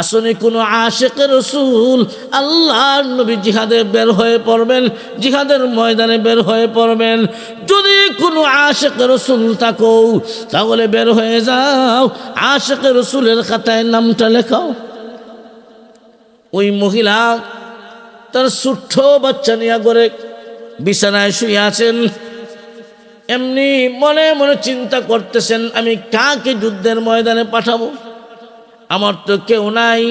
আসনে কোনো আশেকের রসুল আল্লাহ নবী জিহাদে বের হয়ে পড়বেন, জিহাদের ময়দানে বের হয়ে পড়বেন। যদি কোনো আশেকের রসুল থাকো, তাহলে বের হয়ে যাও। আশেকের রসুলের খাতায় নামটা লেখাও। ওই মহিলা তার ছোট্ট বাচ্চা নিয়ে করে বিছানায় শুয়ে আছেন। এমনি মনে মনে চিন্তা করতেছেন, আমি কাকে যুদ্ধের ময়দানে পাঠাবো? আমার তো কেউ নাই।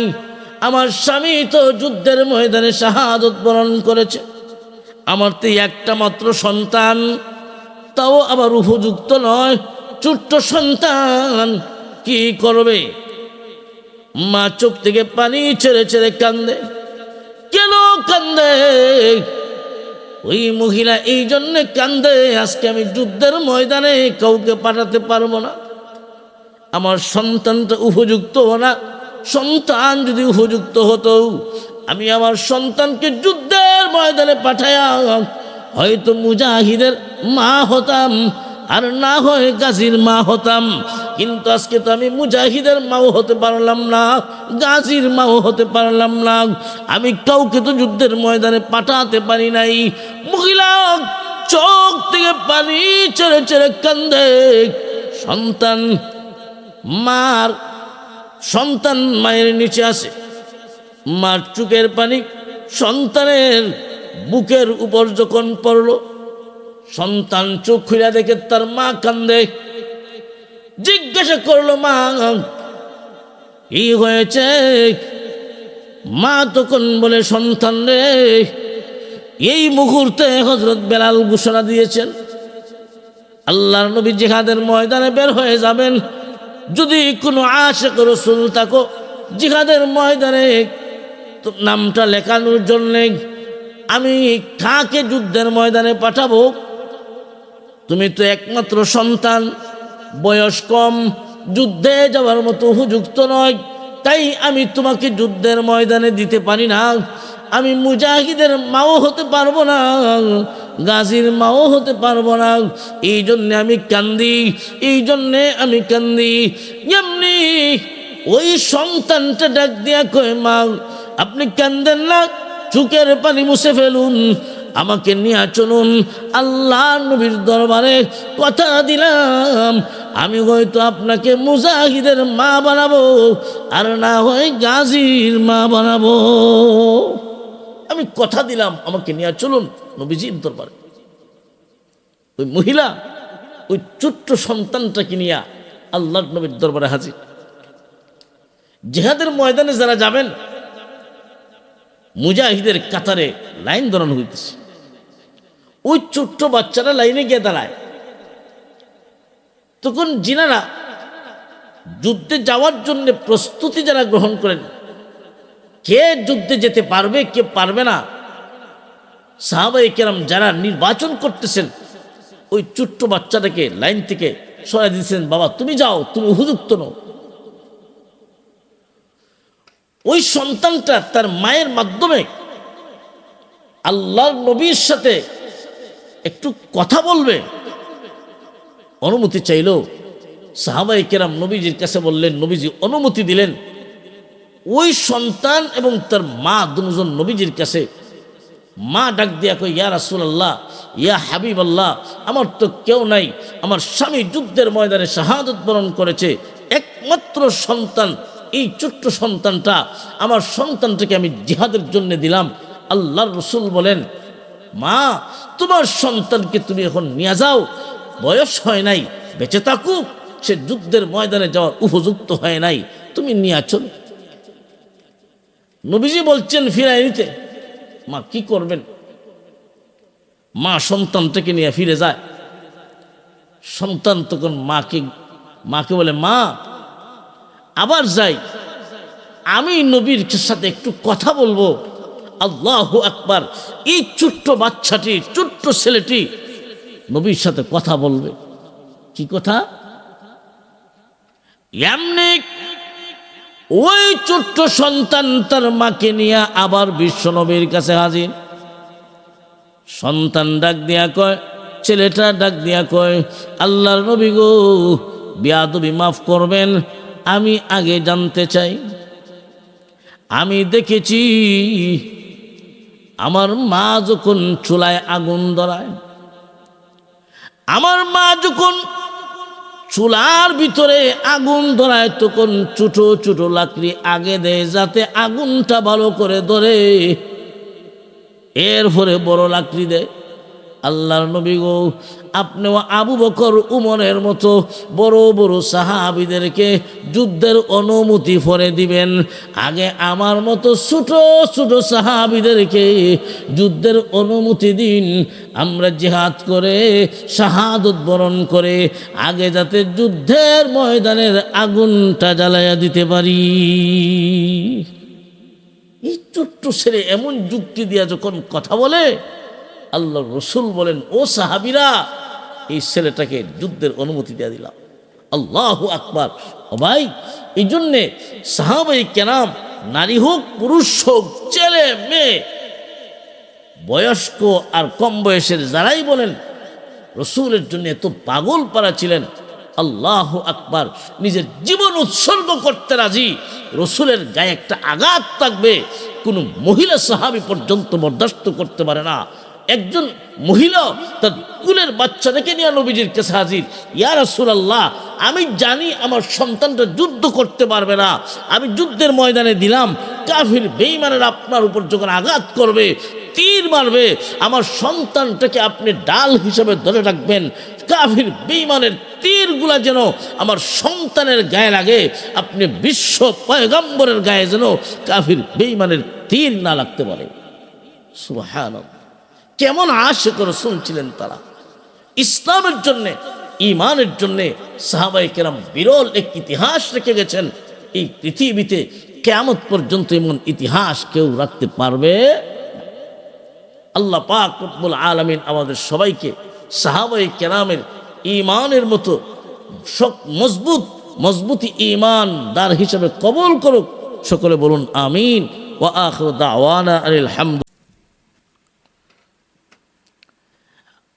আমার স্বামী তো যুদ্ধের ময়দানে শাহাদত বরণ করেছে। আমার তো একটা মাত্র সন্তান। তাও আবার উপযুক্ত নয় ছোট্ট সন্তান। কি করবে? মা চোখ থেকে পানি ছেড়ে ছেড়ে কান্দে। কেন কান্দে? ওই মহিলা এই জন্যে কান্দে, আজকে আমি যুদ্ধের ময়দানে কাউকে পাঠাতে পারব না। আমার সন্তানটা উপযুক্ত না। সন্তান যদি উপযুক্ত হতো, আমি আমার সন্তানকে যুদ্ধের ময়দানে পাঠায়া হয়তো মুজাহিদের মা হতাম, আর না হয় গাজীর মা হতাম। কিন্তু আজকে তো আমি মুজাহিদের মাও হতে পারলাম না, গাজীর মাও হতে পারলাম না। আমি কাউকে তো যুদ্ধের ময়দানে পাঠাতে পারি নাই। মহিলা চোখ থেকে পানি ছেড়ে ছেড়ে কান্দে। সন্তান মার সন্তান মায়ের নিচে আসে মার চুকের পানি সন্তানের বুকের উপর যখন পড়ল, সন্তান চোখ খুলে দেখে তার মা কান্দে। জিজ্ঞাসা করল, মা, কি হয়েছে? মা তখন বলে, সন্তান রে, এই মুহূর্তে হজরত বেলাল ঘোষণা দিয়েছেন, আল্লাহর নবী জিহাদের ময়দানে বের হয়ে যাবেন। যদি কোনো আশেক রসুল থাকো, জিহাদের ময়দানে নামটা লেখানোর জন্যে আমি কাকে যুদ্ধের ময়দানে পাঠাবো। তুমি তো একমাত্র সন্তান, বয়স কম, যুদ্ধে যাওয়ার মতো উপযুক্ত নয়, তাই আমি তোমাকে যুদ্ধের ময়দানে দিতে পারি না। আমি মুজাহিদের মাও হতে পারব না। গাজীর মাও হতে পারব না। এই জন্যে আমি কান্দি এই জন্যে আমি কান্দি। এমনি ওই সন্তানটা ডাক দিয়া কয়, মা, আপনি কান্দেন না চুকের পানি মুছে ফেলুন, আমাকে নিয়ে চলুন। আল্লাহ নবীর দরবারে কথা দিলাম। আমি হয়তো আপনাকে মুজাহিদের মা বানাবো, আর না হয় গাজীর মা বানাবো। আমি কথা দিলাম আমাকে নিয়ে চলুন নবীজির দরবারে। ওই মহিলা, ওই ছোট্ট সন্তানটাকে নিয়ে আল্লাহ নবীর দরবারে হাজির। জেহাদের ময়দানে যারা যাবেন, মুজাহিদের কাতারে লাইন ধরানো হইতেছে। ওই ছোট্ট বাচ্চারা লাইনে গিয়ে দাঁড়ায়। তখন জিনারা যুদ্ধে যাওয়ার জন্য প্রস্তুতি যারা গ্রহণ করেন কে যুদ্ধে যেতে পারবে, কে পারবে না? সাহাবাই কেরাম যারা নির্বাচন করতেছেন, ওই ছোট্ট বাচ্চাটাকে লাইন থেকে সরাই দিয়েছেন, বাবা, তুমি যাও, তুমি উপযুক্ত নও। ওই সন্তানটা তার মায়ের মাধ্যমে আল্লাহর নবীর সাথে একটু কথা বলবে। অনুমতি চাইল সাহাবাই কেরাম নবীজির কাছে বললেন, নবীজি, অনুমতি দিলেন। ওই সন্তান এবং তার মা দুজন নবীজির কাছে, মা ডাক দিয়া কই ইয়া রাসুল আল্লাহ ইয়া হাবিব আল্লাহ আমার তো কেউ নাই, আমার স্বামী যুদ্ধের ময়দানে শাহাদত বরণ করেছে, একমাত্র সন্তান, এই ছোট্ট সন্তানটা, আমার সন্তানটাকে আমি জিহাদের জন্য দিলাম। আল্লাহর রসুল বলেন, মা, তোমার সন্তানকে তুমি এখন নিয়ে যাও, বয়স হয় নাই, বেঁচে থাকুক, সে যুদ্ধের ময়দানে যাওয়ার উপযুক্ত হয় নাই, তুমি নিয়ে চলো। নবীজি বলছেন ফিরাই নিতে। মা, কি করবেন? মা সন্তানটাকে নিয়ে ফিরে যায়। সন্তান তখন মাকে মাকে বলে, মা, আবার যাই। আমি নবীর সাথে একটু কথা বলব। আল্লাহ আকবার, এই ছোট্ট বাচ্চাটি, ছোট্ট ছেলেটি নবীর সাথে কথা বলবে। কি কথা? এমনি ওই ছোট্ট সন্তান তার মাকে নিয়ে আবার বিশ্বনবীর কাছে হাজির। সন্তান ডাক দিয়া কয়, ছেলেটা ডাক দিয়া কয়, আল্লাহর নবী গো, বিয়াদবি মাফ করবেন, আমি আগে জানতে চাই। আমি দেখেছি, আমার মা যখন চুলায় আগুন ধরায়, আমার মা যখন চুলার ভিতরে আগুন ধরায় তখন ছোটো ছোটো লাকড়ি আগে দেয় যাতে আগুনটা ভালো করে ধরে। এরপরে বড় লাকড়ি দেয়। আল্লাহর নবী গো আপনিও আবু বকর উমরের মতো বড় বড় সাহাবিদেরকে যুদ্ধের অনুমতি পরে দিবেন। আগে আমার মতো ছোট ছোট সাহাবিদেরকে যুদ্ধের অনুমতি দিন। আমরা জেহাদ করে, শাহাদত বরণ করে, আগে যাতে যুদ্ধের ময়দানের আগুনটা জ্বালাইয়া দিতে পারি। এই ছোট্ট ছেলে এমন যুক্তি দিয়া যখন কথা বলে আল্লাহ রসুল বলেন, ও সাহাবিরা এই ছেলেটাকে যুদ্ধের অনুমতি দিয়ে দিলাম। আল্লাহ আকবার। ও ভাই, এই জন্যে সাহাবাই কেনাম নারী হোক, পুরুষ হোক, ছেলে, মেয়ে, বয়স্ক আর কম বয়সের যারাই বলেন, রসুলের জন্য এত পাগল পারা ছিলেন, আল্লাহ আকবার, নিজের জীবন উৎসর্গ করতে রাজি, রসুলের গায়ে একটা আঘাত থাকবে, কোনো মহিলা সাহাবি পর্যন্ত বরদাস্ত করতে পারে না। একজন মহিলা তার কুলের বাচ্চাটাকে নিয়ে নবীজির কাছে হাজির। ইয়া রাসূলুল্লাহ, আমি জানি আমার সন্তানটা যুদ্ধ করতে পারবে না। আমি যুদ্ধের ময়দানে দিলাম। কাফির বেইমানের আপনার উপর যখন আঘাত করবে, তীর মারবে, আমার সন্তানটাকে আপনি ডাল হিসাবে ধরে রাখবেন। কাফির বেইমানের তীরগুলা যেন আমার সন্তানের গায়ে লাগে, আপনি বিশ্ব পয়গম্বরের গায়ে যেন কাফির বেইমানের তীর না লাগতে পারে। সুবহানাল্লাহ। কেমন আশেক রসুল ছিলেন তারা? ইসলামের জন্যে ইমানের জন্যে সাহাবাই কেরাম বিরল এক ইতিহাস রেখে গেছেন। এই পৃথিবীতে কেমন পর্যন্ত এমন ইতিহাস কেউ রাখতে পারবে? আল্লাহ পাক রব্বুল আলমিন আমাদের সবাইকে সাহাবাই কেরামের ইমানের মতো সব মজবুত, মজবুতি ইমান দার হিসাবে কবল করুক। সকলে বলুন, আমিন। ওয়া আখির দাওয়ানা আনিল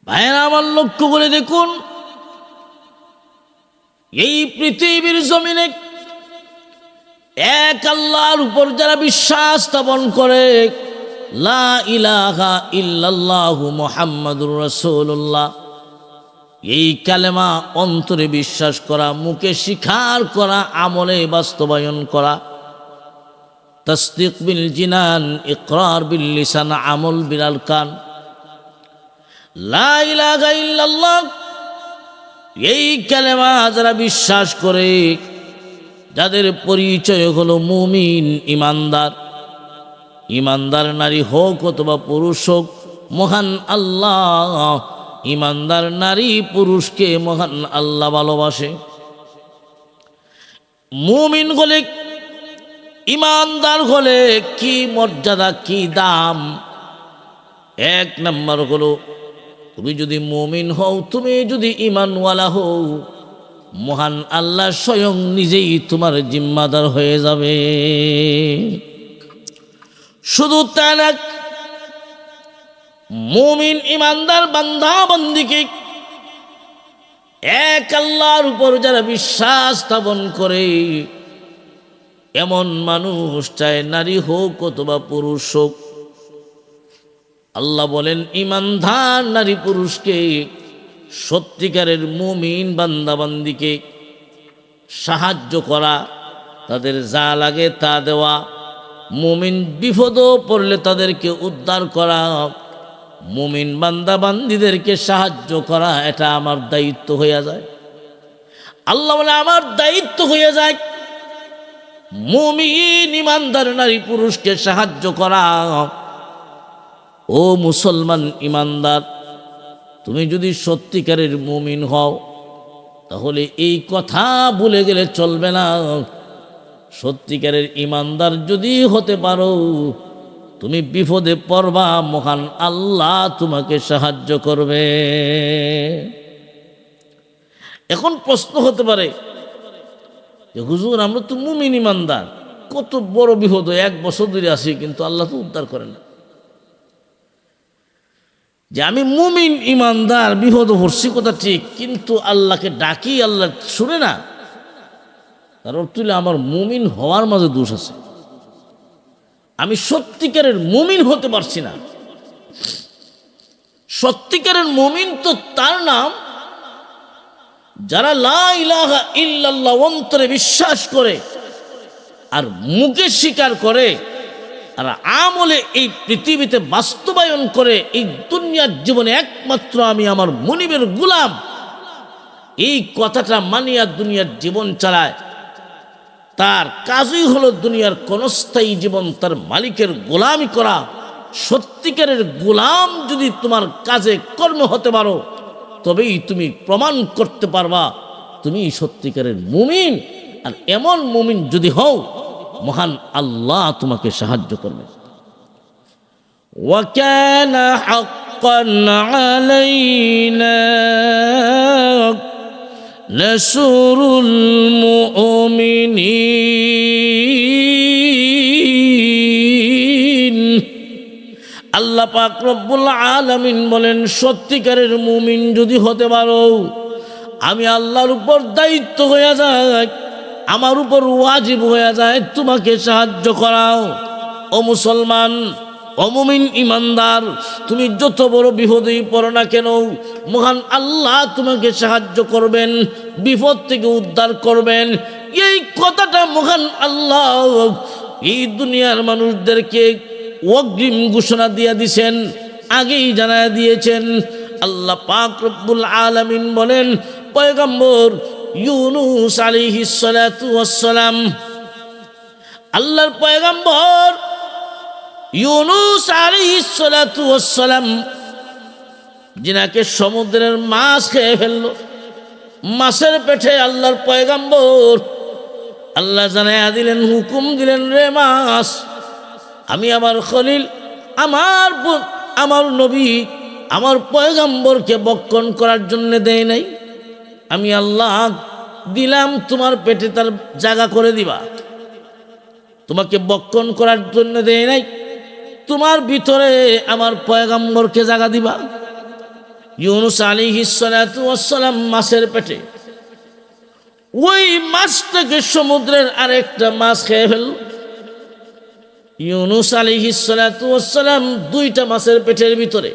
ভাইয়েরা আমার লক্ষ্য করে দেখুন, এই পৃথিবীর জমিনে এক আল্লাহর উপর যারা বিশ্বাস স্থাপন করে, লা ইলাহা ইল্লাল্লাহু মুহাম্মাদুর রাসূলুল্লাহ, এই কালেমা অন্তরে বিশ্বাস করা, মুখে স্বীকার করা, আমলে বাস্তবায়ন করা, তসদিক বিল জিনান, ইকরার বিল লিসান, আমল বিলাল কান এই কালেমা যারা বিশ্বাস করে, যাদের পরিচয় হলো মুমিন, ইমানদার। ইমানদার নারী হোক অথবা পুরুষ হোক, মহান আল্লাহ ইমানদার নারী পুরুষকে মহান আল্লাহ ভালোবাসে। মুমিন হলে, ইমানদার হলে কি মর্যাদা, কি দাম? এক নম্বর হলো তুমি যদি মুমিন হও, তুমি যদি ইমানওয়ালা হও, মহান আল্লাহ স্বয়ং নিজেই তোমার জিম্মাদার হয়ে যাবে। শুধু না, মুমিন ইমানদার বান্দা বন্দিকে এক আল্লাহর উপর যারা বিশ্বাস স্থাপন করে, এমন মানুষ চায় নারী হোক অথবা পুরুষ হোক আল্লাহ বলেন, ইমানদার নারী পুরুষকে, সত্যিকারের মুমিন বান্দাবান্দিকে সাহায্য করা, তাদের যা লাগে তা দেওয়া, মুমিন বিপদও পড়লে তাদেরকে উদ্ধার করা, মুমিন বান্দাবান্দিদেরকে সাহায্য করা, এটা আমার দায়িত্ব হইয়া যায়। আল্লাহ বলে, আমার দায়িত্ব হইয়া যায়, মুমিন ইমানদার নারী পুরুষকে সাহায্য করা। ও মুসলমান ইমানদার, তুমি যদি সত্যিকারের মুমিন হও, তাহলে এই কথা ভুলে গেলে চলবে না। সত্যিকারের ইমানদার যদি হতে পারো, তুমি বিপদে পড়বা, মহান আল্লাহ তোমাকে সাহায্য করবে। এখন প্রশ্ন হতে পারে যে, হুজুর, আমরা তো মুমিন ইমানদার, কত বড় বিপদ এক বছর ধরে আসি কিন্তু আল্লাহ তো উদ্ধার করে না। যে আমি মুমিন ইমানদার, বিপদ হর্ষি কথা ঠিক, কিন্তু আল্লাহকে ডাকি, আল্লাহ শুনে না। তার অর্থ আমার মুমিন হওয়ার মাঝে দোষ আছে। আমি সত্যিকারের মুমিন হতে পারছি না। সত্যিকারের মুমিন তো তার নাম, যারা লা ইলাহা ইল্লাল্লাহ অন্তরে বিশ্বাস করে আর মুখে স্বীকার করে। আর আমলে এই পৃথিবীতে বাস্তবায়ন করে, এই দুনিয়ার জীবনে একমাত্র আমি আমার মনিবের গুলাম। এই কথাটা মানিয়া দুনিয়ার জীবন চালায়। তার কাজই হলো দুনিয়ার ক্ষণস্থায়ী জীবন তার মালিকের গোলামি করা। সত্যিকারের গোলাম যদি তোমার কাজে কর্ম হতে পারো, তবেই তুমি প্রমাণ করতে পারবা, তুমি সত্যিকারের মুমিন। আর এমন মুমিন যদি হও মহান আল্লাহ তোমাকে সাহায্য করবে وكان حقا علينا نسر المؤمنين আল্লাহ পাক রব্বুল আলামিন বলেন সত্যিকারের মুমিন যদি হতে পারো আমি আল্লাহর উপর দায়িত্ব হয়ে যায় আমার উপর ওয়াজিব হয়ে যায়, তোমাকে সাহায্য করাও। ও মুসলমান অমুমিন ইমানদার, তুমি যত বড় বিপদেই পড়ো না কেন, মহান আল্লাহ তোমাকে সাহায্য করবেন, বিপদ থেকে উদ্ধার করবেন। এই কথাটা মহান আল্লাহ এই দুনিয়ার মানুষদেরকে অগ্রিম ঘোষণা দিয়ে দিছেন, আগেই জানায় দিয়েছেন। আল্লাহ পাক রব্বুল আলামিন বলেন, পয়গম্বর ইউনুস সালাতু ওয়াসসালাম, আল্লাহর পয়গম্বর ইউনুস সালাতু ওয়াসসালাম যিনাকে সমুদ্রের মাছ খেয়ে ফেলল, মাছের পেটে আল্লাহর পয়গাম্বর, আল্লাহ জানাইয়া দিলেন, হুকুম দিলেন, রে মাছ, আমি আমার খলিল, আমার আমার নবী, আমার পয়গাম্বরকে বক্ষণ করার জন্য দেয় নাই। আমি আল্লাহ দিলাম, তোমার পেটে তার জায়গা করে দিবা। তোমাকে বক্ষণ করার জন্য দেয় নাই, তোমার ভিতরে আমার পয়গাম্বরকে জায়গা দিবা। ইউনুস আলী হিসালাম মাছের পেটে, ওই মাছটাকে সমুদ্রের আরেকটা মাছ খেয়ে ফেলল। ইউনুস আলী হিসালাম দুইটা মাছের পেটের ভিতরে,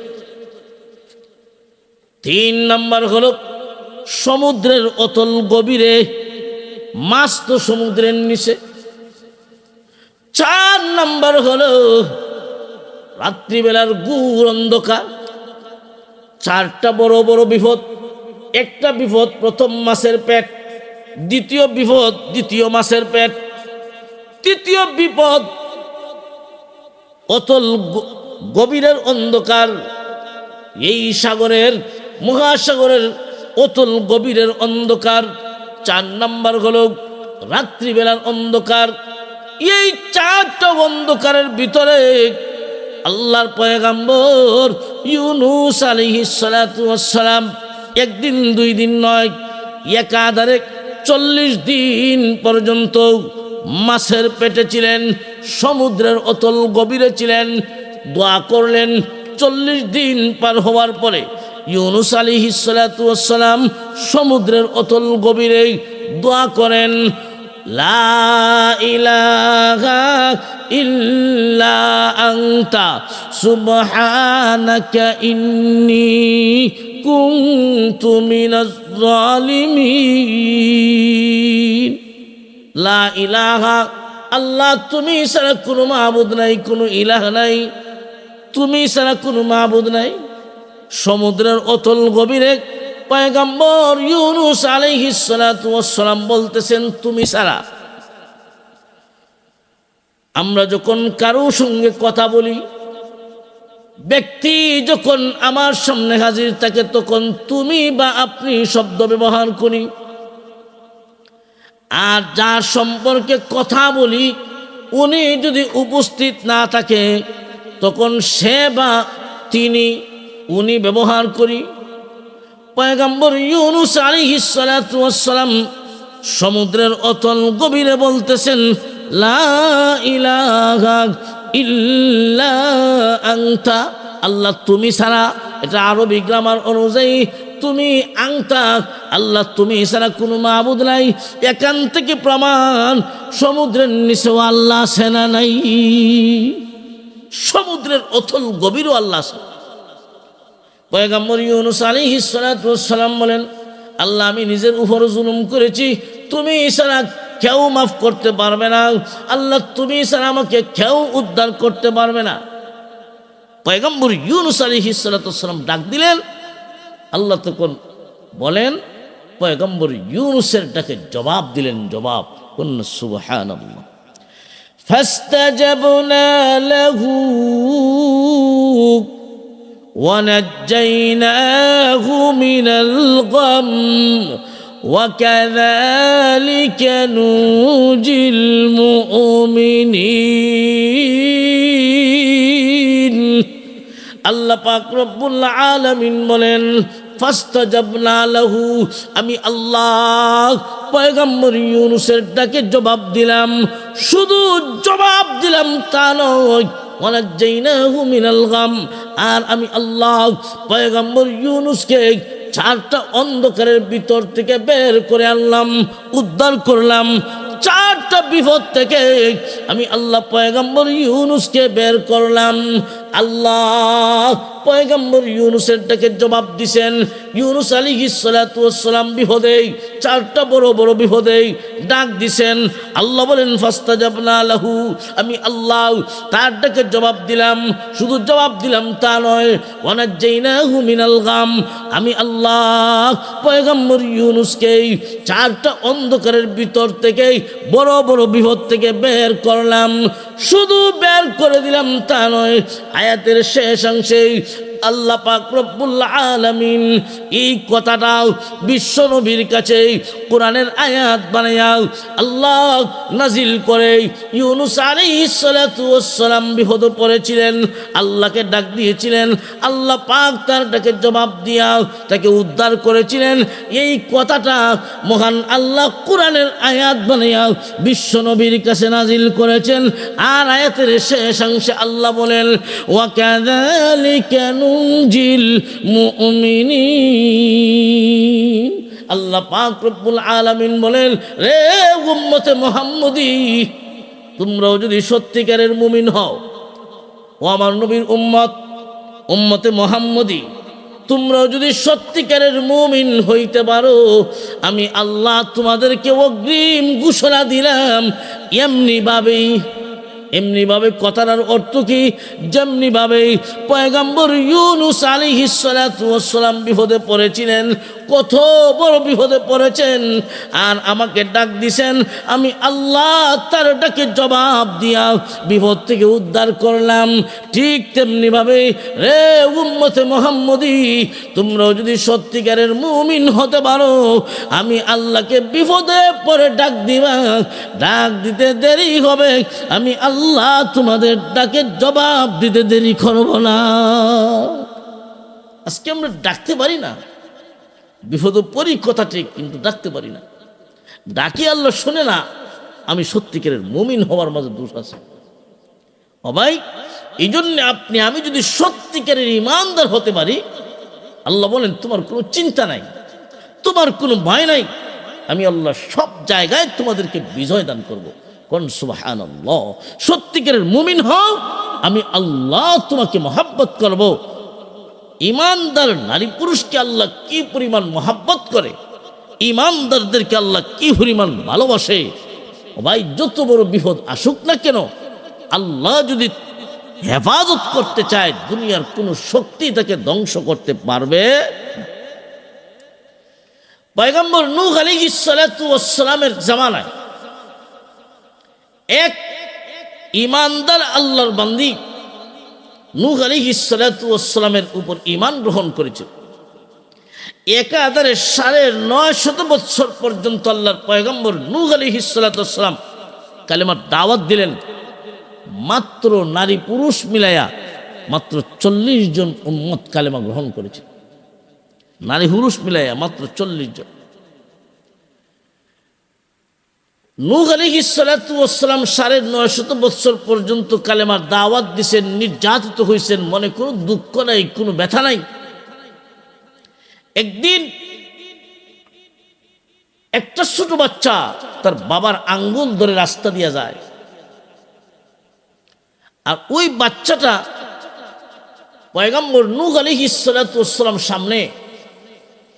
তিন নাম্বার হলো সমুদ্রের অতল গভীরে, মাছ তো সমুদ্রের নিচে। চার নাম্বার হলো রাত্রিবেলার গুড় অন্ধকার। চারটা বড় বড় বিপদ, একটা বিপদ প্রথম মাসের পেট, দ্বিতীয় বিপদ দ্বিতীয় মাসের পেট, তৃতীয় বিপদ অতল গভীরের অন্ধকার। এই সাগরের, মহাসাগরের অতল গভীরের অন্ধকার, চার নাম্বার হলো রাত্রিবেলার অন্ধকার। এই চারটা অন্ধকারের ভিতরে আল্লাহর পয়গাম্বর ইউনুস আলিহিসালাম একদিন, দুই দিন নয় একাধারে চল্লিশ দিন পর্যন্ত মাছের পেটে ছিলেন, সমুদ্রের অতল গভীরে ছিলেন, দোয়া করলেন। চল্লিশ দিন পার হওয়ার পরে ইউনুস আলী হিসালাম সমুদ্রের অতল গভীরে দোয়া করেন, লা ইলাহা ইল্লা ইন্নী লা ইলাহা, আল্লাহ, তুমি ছাড়া কোনো মাহবুদ নাই, কোনো ইলাহ নাই, তুমি ছাড়া কোনো মাহবুদ নাই। সমুদ্রের অতল গভীরে পয়গম্বর ইউনুস ওয়াসসালাম বলতেছেন, তুমি সারা, আমরা যখন কারও সঙ্গে কথা বলি, ব্যক্তি যখন আমার সামনে হাজির থাকে, তখন তুমি বা আপনি শব্দ ব্যবহার করি। আর যার সম্পর্কে কথা বলি, উনি যদি উপস্থিত না থাকে, তখন সে বা তিনি উনি ব্যবহার করি। পয়গম্বর ইউনুস আলিহিসালাম সমুদ্রের অতল গভীরে বলতেছেন আনতা। আল্লাহ তুমি ছাড়া, এটা আরবি গ্রামার অনুযায়ী, তুমি আংতা আল্লাহ তুমি এছাড়া কোনো মাহবুদ নাই। এখান থেকে প্রমাণ, সমুদ্রের নিচেও আল্লাহ সেনা নাই। সমুদ্রের অথল গভীরও আল্লাহ আছে। পয়গাম্বর ইউনুস আলাইহিস সালাতু ওয়াসসালাম বলেন আল্লাহ আমি নিজের উপর জুলুম করেছি তুমি ছাড়া কেউ মাফ করতে পারবে না আল্লাহ তুমি ছাড়া আমাকে কেউ উদ্ধার করতে পারবে না পয়গম্বর ইউনুস আলাইহিস সালাতু ওয়াসসালাম ডাক দিলেন আল্লাহ তখন বলেন পয়গম্বর ইউনুসের ডাকে জবাব দিলেন জবাব কোন সুবহানাল্লাহ فاستجبنا له ونجيناه من الغم وكذلك نوجي المؤمنين আল্লাহ পাক রব্বুল আলামিন বলেন ফাস্তাজাবনা লাহু আমি আল্লাহ পয়গম্বর ইউনুসের ডাকে জবাব দিলাম শুধু জবাব দিলাম তা নয় ওয়ানাজ্জাইনাহু মিনাল গাম। আর আমি আল্লাহ, পয়গম্বর ইউনুসকে চারটা অন্ধকারের ভিতর থেকে বের করে আনলাম, উদ্ধার করলাম। চারটা বিপদ থেকে আমি আল্লাহ পয়গম্বর ইউনুসকে বের করলাম। আল্লাহ পয়গম্বর ইউনুসের ডাকে জবাব দিছেন, ইউনুস আলী সালাম বিপদে চারটা বড় বড় বিপদে ডাক দিছেন। আল্লাহ বলেন ফাস্তা যাবনা লাহু। আমি আল্লাহ তার ডাকে জবাব দিলাম। শুধু জবাব দিলাম তা নয়, ওয়ানাজ্জাইনাহু মিনাল গাম। আমি আল্লাহ পয়গম্বর ইউনুসকে চারটা অন্ধকারের ভিতর থেকে বড় বড় বিপদ থেকে বের করলাম। শুধু বের করে দিলাম তা নয় আয়াতের শেষ অংশে আল্লাহ পাক রব্বুল আলামিন এই কথাটা বিশ্ব নবীর কাছে কোরআনের আয়াত বানাইয়া আল্লাহ নাজিল করে ইউনুস সালাতু ওয়াসসালাম বিপদ পড়েছিলেন আল্লাহকে ডাক দিয়েছিলেন। আল্লাহ পাক তার ডাকে জবাব দিয়া তাকে উদ্ধার করেছিলেন। এই কথাটা মহান আল্লাহ কোরআনের আয়াত বানাইয়া বিশ্ব নবীর কাছে নাজিল করেছেন। আর আয়াতের শেষ অংশে আল্লাহ বলেন ওয়াকাযালিকা নুনজিল মুমিনিন। আল্লাহ পাক রব্বুল আলামিন বলেন, রে উম্মতে মুহাম্মদী, তোমরাও যদি সত্যিকারের মুমিন হও, ও আমার নবীর উম্মত, উম্মতে মোহাম্মদী, তোমরাও যদি সত্যিকারের মুমিন হইতে পারো, আমি আল্লাহ তোমাদেরকে অগ্রিম ঘোষণা দিলাম, এমনিভাবেই এমনিভাবে কথাটার অর্থ কি? যেমনিভাবে পয়গাম্বর ইউনুস আলী হিসালাম বিপদে পড়েছিলেন, কত বড় বিপদে পড়েছেন। আর আমাকে ডাক দিছেন, আমি আল্লাহ তার ডাকে জবাব দিয়া বিপদ থেকে উদ্ধার করলাম। ঠিক তেমনিভাবে রে উম্মতে মোহাম্মদী, তোমরাও যদি সত্যিকারের মুমিন হতে পারো, আমি আল্লাহকে বিপদে পরে ডাক দিবা। ডাক দিতে দেরি হবে, আমি আল্লাহ তোমাদের ডাকে জবাব দিতে দেরি করব না। আজকে আমরা ডাকতে পারি না। বিপদ পরি কথা ঠিক, কিন্তু ডাকতে পারি না। ডাকি আল্লাহ শোনে না, আমি সত্যিকারের মমিন হওয়ার মাঝে দোষ আছে। অবাই এই জন্য আপনি, আমি যদি সত্যিকারের ইমানদার হতে পারি, আল্লাহ বলেন, তোমার কোনো চিন্তা নাই, তোমার কোনো ভয় নাই, আমি আল্লাহ সব জায়গায় তোমাদেরকে বিজয় দান করব। কোন সুবাহান সত্যিকারের মুমিন হও, আমি আল্লাহ তোমাকে মহাব্বত করব। ইমানদার নারী পুরুষকে আল্লাহ কি পরিমাণ মহাব্বত করে? ইমানদারদেরকে আল্লাহ কি পরিমাণ ভালোবাসে? ভাই, যত বড় বিপদ আসুক না কেন, আল্লাহ যদি হেফাজত করতে চায়, দুনিয়ার কোনো শক্তি তাকে ধ্বংস করতে পারবে পয়গম্বর নূহ আলী সালামের জামানায় এক ইমানদার আল্লাহর বান্দি নূহ আলী সালামের উপর ইমান গ্রহণ করেছিল। একাধারে সাড়ে নয় শত বৎসর পর্যন্ত আল্লাহর পয়গম্বর নূহ আলী সালাম কালেমার দাওয়াত দিলেন, মাত্র নারী পুরুষ মিলাইয়া মাত্র চল্লিশ জন উম্মত কালেমা গ্রহণ করেছে নারী পুরুষ মিলাইয়া মাত্র চল্লিশ জন। নূহ আলী সালাতাম সাড়ে নয় শত বৎসর পর্যন্ত কালেমার দাওয়াত দিছেন, নির্যাতিত হয়েছেন মনে কোনো দুঃখ নাই, কোনো ব্যথা নাই। একদিন একটা ছোট বাচ্চা তার বাবার আঙ্গুল ধরে রাস্তা দিয়ে যায়। আর ওই বাচ্চাটা পয়গাম্বর নূহ আলী ইসালাতাম সামনে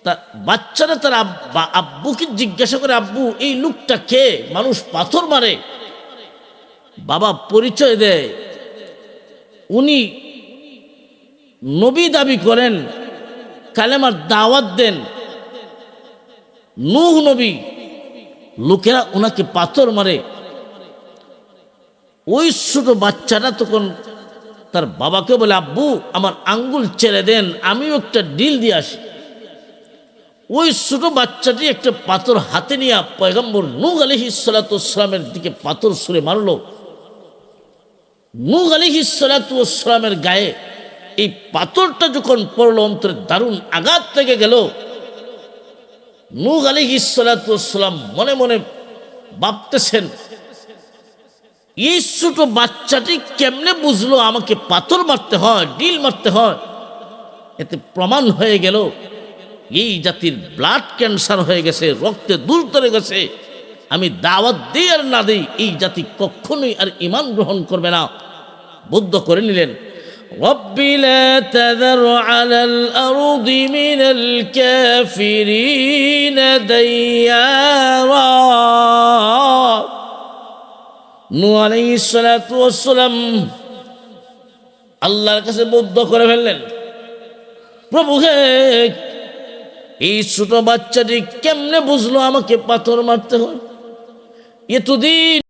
তার বাচ্চারা তার আব্বা আব্বুকে জিজ্ঞাসা করে, আব্বু, এই লোকটা কে? মানুষ পাথর মারে। বাবা পরিচয় দেয়। উনি নবী দাবি করেন, কালেমার দাওয়াত দেন। নূহ নবী, লোকেরা ওনাকে পাথর মারে। ওই ছোট বাচ্চাটা তখন তার বাবাকে বলে, আব্বু, আমার আঙ্গুল ছেড়ে দেন, আমিও একটা ডিল দিয়ে আসি। ওই ছোট বাচ্চাটি একটা পাথর হাতে নিয়ে পয়গম্বর নূহ আলহি সালাতামের দিকে পাথর সুরে মারলো। নূহ আলহি সালাতামের গায়ে এই পাথরটা যখন পড়ল, অন্তরে দারুণ আঘাত লেগে গেল। নূহ আলহি সালাতাম মনে মনে ভাবতেছেন, এই ছোট বাচ্চাটি কেমনে বুঝলো আমাকে পাথর মারতে হয় ডিল মারতে হয়? এতে প্রমাণ হয়ে গেল এই জাতির ব্লাড ক্যান্সার হয়ে গেছে রক্তে দূর করে গেছে আমি দাওয়াত দিই আর না দিই এই জাতি কখনোই আর ইমান গ্রহণ করবে না বুদ্ধ করে নিলেন رب لا تذر على الأرض من الكافرين ديارا নু আলাইসালাম আল্লাহর কাছে বদ্ধ করে ফেললেন প্রভু হে এই ছোট বাচ্চাটি কেমনে বুঝলো আমাকে পাথর মারতে হয়? এতদিন